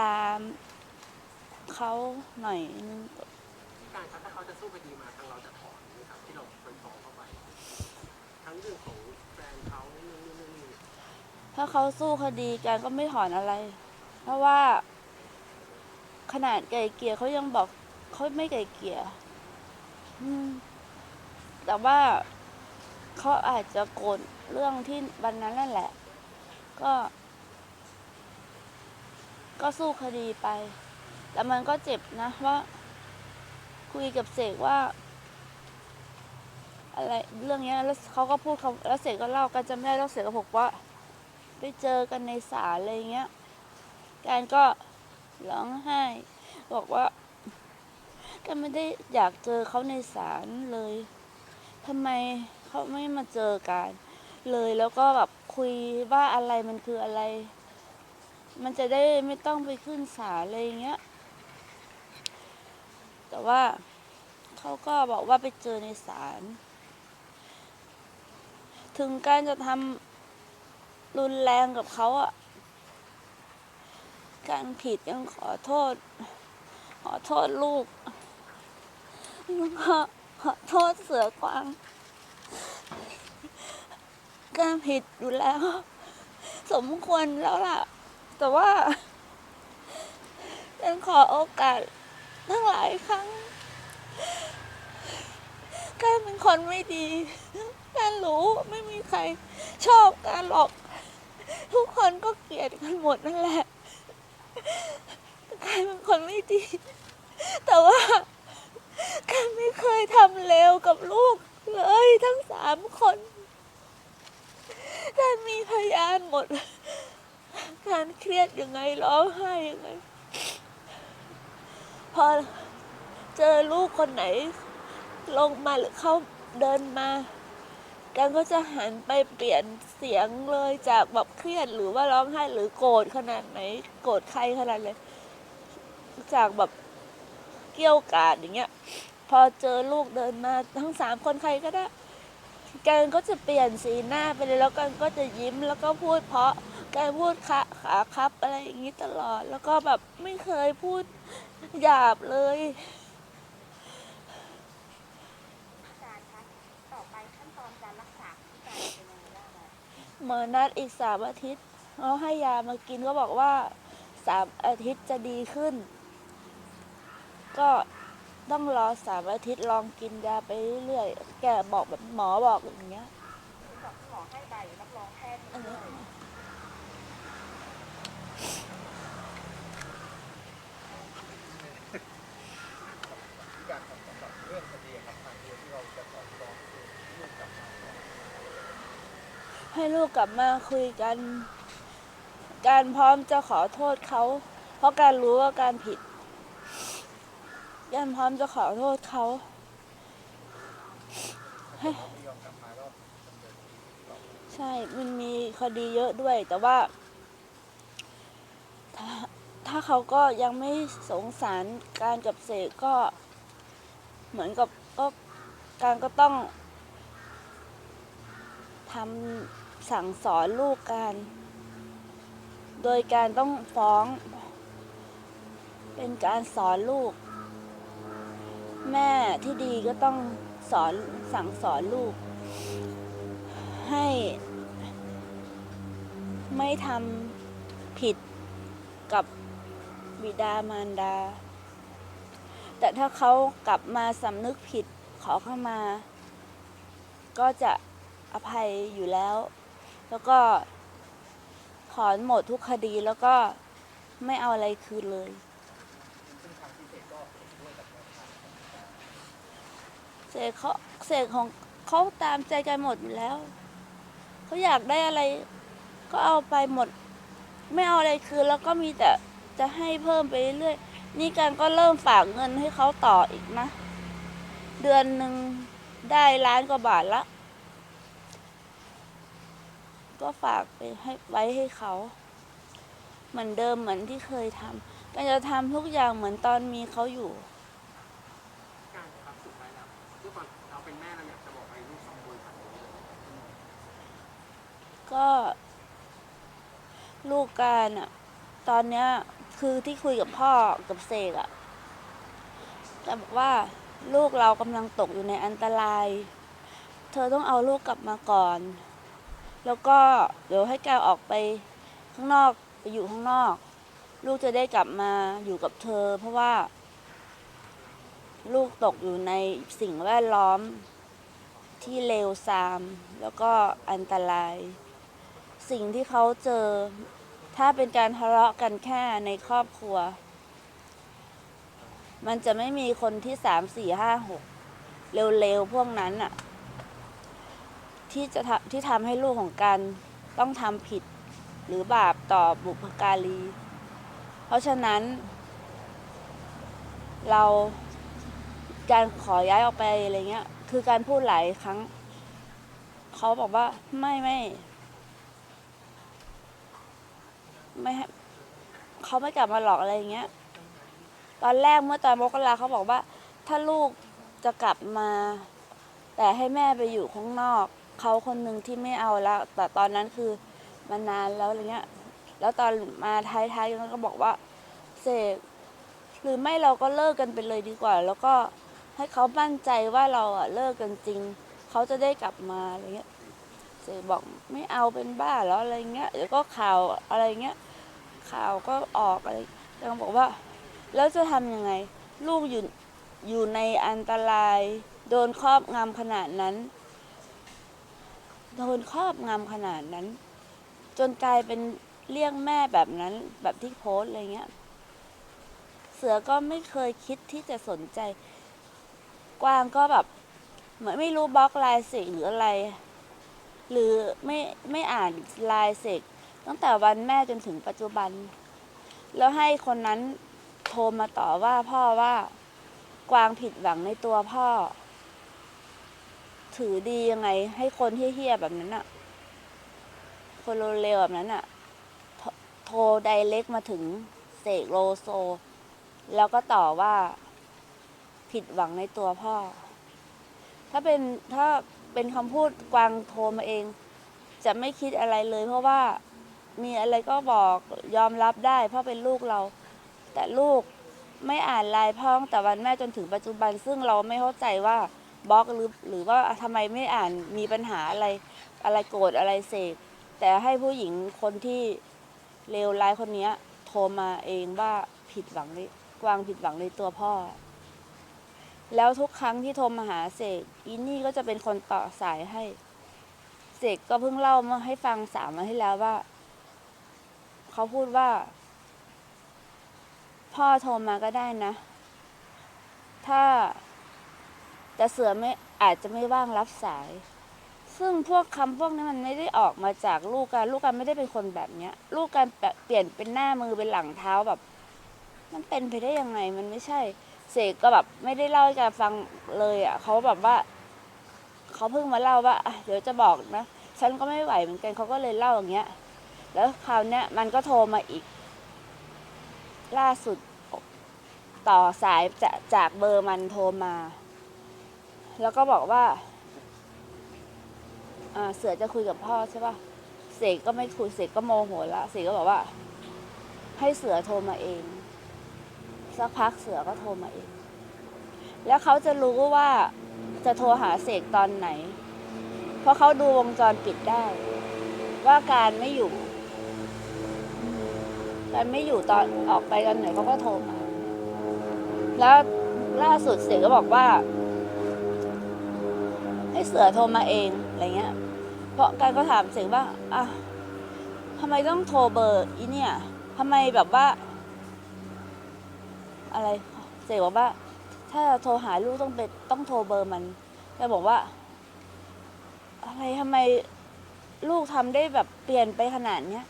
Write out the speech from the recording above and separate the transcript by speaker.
Speaker 1: ลาเขาหน่อยนึง
Speaker 2: พี่การครับถ้าเขาจะสู้คดีมาทางเราจะถอนไหมครับที่เราเคยฟ้องเข้าไป ทั้งเรื่องของแฟนเขาเรื่องนู่นเรื่องนี้
Speaker 1: ถ้าเขาสู้คดีกันก็ไม่ถอนอะไร เพราะว่า ขนาดไก่เกลี่ยเขายังบอกเขาไม่ไก่เกลี่ยอืม แต่ว่าเขาอาจจะโกรธเรื่องที่วันนั้นนั่นแหละ ก็ ก็สู้คดีไป แต่มันก็เจ็บนะว่า คุยกับเสกว่า อะไรเรื่องเนี้ยแล้วเขาก็พูดเขาแล้วเสกก็เล่ากันจำได้แล้วเสกก็บอกว่าไปเจอกันในศาลอะไรเงี้ยการก็ร้องไห้ บอกว่าการไม่ได้อยากเจอเขาในศาลเลยทำไมเขาไม่มาเจอกัน เลยแล้วก็แบบคุยว่าอะไรมันคืออะไร มันจะได้ไม่ต้องไปขึ้นศาลอะไรเงี้ย แต่ว่าเขาก็บอกว่าไปเจอในศาล ถึงการจะทำรุนแรงกับเขาอะการผิดยังขอโทษ ขอโทษลูกแล้วก็ขอโทษเสือกวางการผิดอยู่แล้ว สมควรแล้วล่ะ แต่ว่ายังขอโอกาสทั้งหลายครั้งการเป็นคนไม่ดีการรู้ไม่มีใครชอบการหรอก ทุกคนก็เกลียดกันหมดนั่นแหละกายเป็นคนไม่ดี แต่ว่าการไม่เคยทำเลวกับลูกเลยทั้งสามคนการมีพยานหมด การเครียดยังไงร้องไห้ยังไง พอเจอลูกคนไหน ลงมาหรือเขาเดินมากันก็จะหันไปเปลี่ยนเสียงเลยจากแบบเครียดหรือว่าร้องไห้หรือโกรธขนาดไหน โกรธใครขนาดไหนจากแบบเกี้ยวกาดอย่างเงี้ย พอเจอลูกเดินมาทั้งสามคนใครก็ได้กันก็จะเปลี่ยนสีหน้าไปเลยแล้วกันก็จะยิ้มแล้วก็พูดเพราะ การพูดคะขาครับอะไรอย่างนี้ตลอด แล้วก็แบบไม่เคยพูดหยาบเลย
Speaker 3: การคะต่อไปขั้นตอนการรักษาพิการเป็นยังไงบ้างคะ
Speaker 1: หมอนัดอีกสามอาทิตย์เขาให้ยามากินก็บอกว่าสามอาทิตย์จะดีขึ้น ก็ต้องรอสามอาทิตย์ลองกินยาไปเรื่อยๆแกบอกแบบหมอบอกอย่างเงี้ย
Speaker 3: คุณบอกคุณหมอให้ใบรับรองแพทย์
Speaker 1: อันนี้
Speaker 3: ด้วย
Speaker 2: พี่การครับสำหรับเรื่องคดีครับทางเดียวที่เราจะถอนฟ้องคือลูกกลับมาก่อน
Speaker 1: ให้ลูกกลับมาคุยกัน การพร้อมจะขอโทษเขา เพราะการรู้ว่าการผิดการพร้อมจะขอโทษเขาใช่ มันมีคดีเยอะด้วย แต่ว่า ถ้าถ้าเขาก็ยังไม่สงสารการกับเสกก็เหมือนกับก็การก็ต้องทำ สั่งสอนลูกกันโดยการต้องฟ้อง เป็นการสอนลูก แม่ที่ดีก็ต้องสอนสั่งสอนลูก ให้ ไม่ทำผิดกับบิดามารดา แต่ถ้าเขากลับมาสำนึกผิดขอเข้ามา ก็จะอภัยอยู่แล้ว แล้วก็ถอนหมดทุกคดีแล้วก็ไม่เอาอะไรคืนเลย
Speaker 2: เศษก็เห็นด้วยกับแนวทาง
Speaker 1: เสกเขาเสกของเขาตามใจกันหมดอยู่แล้ว เขาอยากได้อะไร ก็เอาไปหมด ไม่เอาอะไรคืนแล้วก็มีแต่จะให้เพิ่มไปเรื่อยๆ นี่การก็เริ่มฝากเงินให้เขาต่ออีกนะ เดือนหนึ่งได้ล้านกว่าบาทละ ก็ฝากไปให้ไว้ให้เขา เหมือนเดิมเหมือนที่เคยทำการจะทำทุกอย่างเหมือนตอนมีเขาอยู่
Speaker 2: การครับสุดท้ายแล้วด้วยความเราเป็นแม่เราอยากจะบอกอะไรลูกสองคนครับ
Speaker 1: ก็ ลูกการอะตอนเนี้ยคือที่คุยกับพ่อกับเสกอะแต่บอกว่าลูกเรากำลังตกอยู่ในอันตราย เธอต้องเอาลูกกลับมาก่อน แล้วก็เดี๋ยวให้แกออกไปข้างนอกไปอยู่ข้างนอก ลูกจะได้กลับมาอยู่กับเธอ เพราะว่า ลูกตกอยู่ในสิ่งแวดล้อม ที่เลวทราม แล้วก็อันตราย สิ่งที่เขาเจอ ถ้าเป็นการทะเลาะกันแค่ในครอบครัว มันจะไม่มีคนที่สามสี่ห้าหกเร็วๆพวกนั้นอะ ที่จะทำที่ทำให้ลูกของกันต้องทำผิด หรือบาปต่อบุพการี เพราะฉะนั้น เราการขอย้ายออกไปอะไรเงี้ย คือการพูดหลายครั้ง เขาบอกว่าไม่ไม่ ไม่เขาไม่กลับมาหลอกอะไรเงี้ย ตอนแรกเมื่อตอนมกราเขาบอกว่า ถ้าลูกจะกลับมา แต่ให้แม่ไปอยู่ข้างนอก เขาคนหนึ่งที่ไม่เอาแล้ว แต่ตอนนั้นคือมานานแล้วอะไรเงี้ย แล้วตอนมาท้ายๆกันก็บอกว่าเสกหรือไม่เราก็เลิกกันไปเลยดีกว่า แล้วก็ให้เขามั่นใจว่าเราอะเลิกกันจริง เขาจะได้กลับมาอะไรเงี้ยเสกบอกไม่เอาเป็นบ้าแล้วอะไรเงี้ยเดี๋ยวก็ข่าวอะไรเงี้ยข่าวก็ออกอะไรยังบอกว่า แล้วจะทำยังไง ลูกอยู่อยู่ในอันตราย โดนครอบงำขนาดนั้น โดนครอบงำขนาดนั้น จนกลายเป็นเลี่ยงแม่แบบนั้นแบบที่โพสอะไรเงี้ย เสือก็ไม่เคยคิดที่จะสนใจ กวางก็แบบ เหมือนไม่รู้บล็อกไลน์เสกหรืออะไร หรือไม่ไม่อ่านไลน์เสกตั้งแต่วันแม่จนถึงปัจจุบัน แล้วให้คนนั้นโทรมาต่อว่าพ่อว่ากวางผิดหวังในตัวพ่อ ถือดียังไง ให้คนที่เฮี้ยๆแบบนั้นอะคนเร็วๆแบบนั้นอะโทรไดเล็กมาถึงเสกโลโซ แล้วก็ต่อว่า ผิดหวังในตัวพ่อ ถ้าเป็นถ้าเป็นคำพูดกวางโทรมาเอง จะไม่คิดอะไรเลย เพราะว่ามีอะไรก็บอกยอมรับได้ เพราะเป็นลูกเรา แต่ลูกไม่อ่านลน์พ่อตั้งแต่วันแม่จนถึงปัจจุบัน ซึ่งเราไม่เข้าใจว่า บล็อกหรือหรือว่าทำไมไม่อ่านมีปัญหาอะไรอะไรโกรธอะไรเสกแต่ให้ผู้หญิงคนที่เลวร้ายคนเนี้ยโทรมาเองว่าผิดหวังในกวางผิดหวังในตัวพ่อ แล้วทุกครั้งที่โทรมาหาเสกอีนี่ก็จะเป็นคนต่อสายให้ เสกก็เพิ่งเล่ามาให้ฟังสามวันที่แล้วว่า เขาพูดว่า พ่อโทรมาก็ได้นะ ถ้า แต่เสือไม่อาจจะไม่ว่างรับสาย ซึ่งพวกคำพวกนี้มันไม่ได้ออกมาจากลูกการลูกการไม่ได้เป็นคนแบบเนี้ย ลูกการเปลี่ยนเป็นหน้ามือเป็นหลังเท้าแบบ มันเป็นไปได้ยังไงมันไม่ใช่ เสกก็แบบไม่ได้เล่าให้แกฟังเลยอะเขาแบบว่าเขาเพิ่งมาเล่าว่าเดี๋ยวจะบอกนะฉันก็ไม่ไหวเหมือนกันเขาก็เลยเล่าอย่างเงี้ย แล้วคราวเนี้ยมันก็โทรมาอีก ล่าสุดต่อสายจะจากเบอร์มันโทรมา แล้วก็บอกว่าเสือจะคุยกับพ่อใช่ป่ะเสกก็ไม่คุยเสกก็โมโหละเสกก็บอกว่า ให้เสือโทรมาเอง สักพักเสือก็โทรมาเอง แล้วเขาจะรู้ว่าจะโทรหาเสกตอนไหน เพราะเขาดูวงจรปิดได้ ว่าการไม่อยู่ การไม่อยู่ตอนออกไปตอนไหนเขาก็โทรมา แล้วล่าสุดเสกก็บอกว่า ให้เสือโทรมาเองอะไรเงี้ย เพราะการก็ถามเสกว่าอะทำไมต้องโทรเบอร์อีเนี่ยทำไมแบบว่า อะไรเสกบอกว่า ถ้าโทรหาลูกต้องเป็นต้องโทรเบอร์มันแกบอกว่า อะไรทำไมลูกทำได้แบบเปลี่ยนไปขนาดเนี้ย